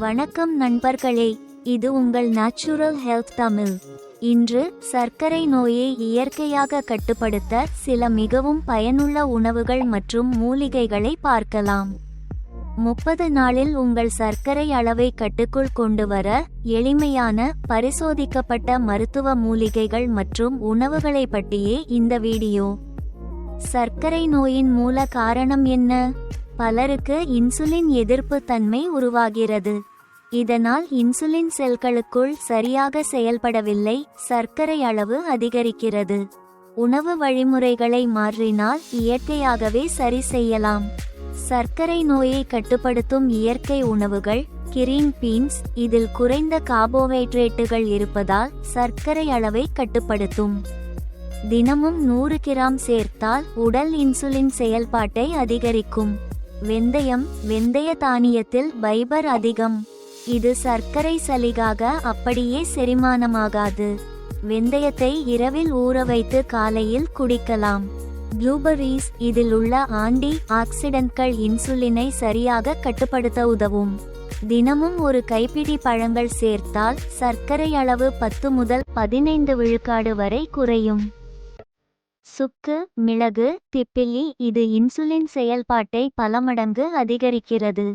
வணக்கம் நண்பர்களே இது உங்கள் நேச்சுரல் ஹெல்த் தமிழ். இன்று சர்க்கரை நோயை இயற்கையாக கட்டுப்படுத்த சில மிகவும் பயனுள்ள உணவுகள் மற்றும் மூலிகைகளை பார்க்கலாம். முப்பது நாளில் உங்கள் சர்க்கரை அளவை கட்டுக்குள் கொண்டு வர எளிமையான பரிசோதிக்கப்பட்ட மருத்துவ மூலிகைகள் மற்றும் உணவுகளை பற்றியே இந்த வீடியோ. சர்க்கரை நோயின் மூல காரணம் என்ன? பலருக்கு இன்சுலின் எதிர்ப்பு தன்மை உருவாகிறது. இதனால் இன்சுலின் செல்களுக்குள் சரியாக செயல்படவில்லை சர்க்கரை அளவு அதிகரிக்கிறது. உணவு வழிமுறைகளை மாற்றினால் இயற்கையாகவே சரி செய்யலாம். சர்க்கரை நோயை கட்டுப்படுத்தும் இயற்கை உணவுகள் கிரீன் பீன்ஸ் இதில் குறைந்த கார்போஹைட்ரேட்டுகள் இருப்பதால் சர்க்கரை அளவை கட்டுப்படுத்தும். தினமும் நூறு கிராம் சேர்த்தால் உடல் இன்சுலின் செயல்பாட்டை அதிகரிக்கும். வெந்தயம் வெந்தய தானியத்தில் பைபர் அதிகம். இது சர்க்கரை சலிகாக அப்படியே செரிமானமாகாது. வெந்தயத்தை இரவில் ஊற வைத்து காலையில் குடிக்கலாம். ப்ளூபெர்ரீஸ் இதில் உள்ள ஆன்டி ஆக்சிடென்ட்கள் இன்சுலினை சரியாக கட்டுப்படுத்த உதவும். தினமும் ஒரு கைப்பிடி பழங்கள் சேர்த்தால் சர்க்கரை அளவு பத்து முதல் பதினைந்து விழுக்காடு வரை குறையும். சுக்கு மிளகு திப்பிலி இது இன்சுலின் செயல்பாட்டை பல மடங்கு அதிகரிக்கிறது.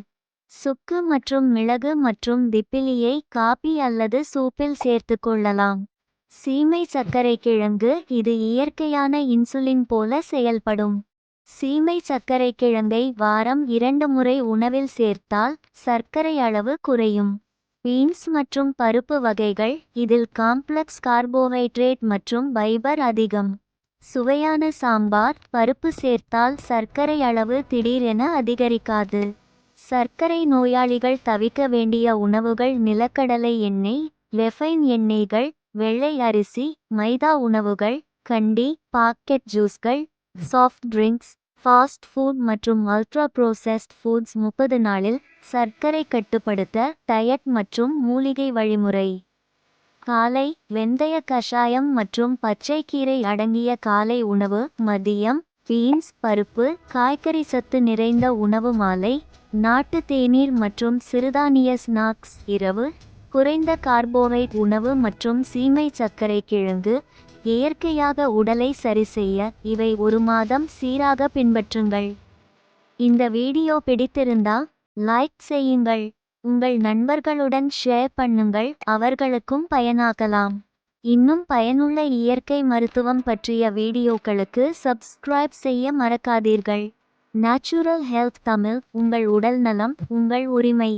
சுக்கு மற்றும் மிளகு மற்றும் திப்பிலியை காபி அல்லது சூப்பில் சேர்த்து கொள்ளலாம். சீமை சர்க்கரை கிழங்கு இது இயற்கையான இன்சுலின் போல செயல்படும். சீமை சர்க்கரை கிழங்கை வாரம் இரண்டு முறை உணவில் சேர்த்தால் சர்க்கரை அளவு குறையும். பீன்ஸ் மற்றும் பருப்பு வகைகள் இதில் காம்ப்ளெக்ஸ் கார்போஹைட்ரேட் மற்றும் ஃபைபர் அதிகம். சுவையான சாம்பார் பருப்பு சேர்த்தால் சர்க்கரை அளவு திடீரென அதிகரிக்காது. சர்க்கரை நோயாளிகள் தவிக்க வேண்டிய உணவுகள் நிலக்கடலை எண்ணெய் ரெஃபைன் எண்ணெய்கள் வெள்ளை அரிசி மைதா உணவுகள் கண்டி பாக்கெட் ஜூஸ்கள் சாஃப்ட் ட்ரிங்க்ஸ் ஃபாஸ்ட் ஃபுட் மற்றும் அல்ட்ரா ப்ரோசஸ்ட் ஃபுட்ஸ் முப்பது நாளில் சர்க்கரை கட்டுப்படுத்த டயட் மற்றும் மூலிகை வழிமுறை. காலை வெந்தய கஷாயம் மற்றும் பச்சைக்கீரை அடங்கிய காலை உணவு மதியம் பீன்ஸ் பருப்பு காய்கறி சத்து நிறைந்த உணவு மாலை நாட்டு தேநீர் மற்றும் சிறுதானிய ஸ்நாக்ஸ் இரவு குறைந்த கார்போவைட் உணவு மற்றும் சீமை சர்க்கரை கிழங்கு இயற்கையாக உடலை சரிசெய்ய இவை ஒரு மாதம் சீராக பின்பற்றுங்கள். இந்த வீடியோ பிடித்திருந்தா லைக் செய்யுங்கள். உங்கள் நண்பர்களுடன் ஷேர் பண்ணுங்கள். அவர்களுக்கும் பயனாகலாம். இன்னும் பயனுள்ள இயற்கை மருத்துவம் பற்றிய வீடியோக்களுக்கு சப்ஸ்கிரைப் செய்ய மறக்காதீர்கள். நேச்சுரல் ஹெல்த் தமிழ் உங்கள் உடல் நலம் உங்கள் உரிமை.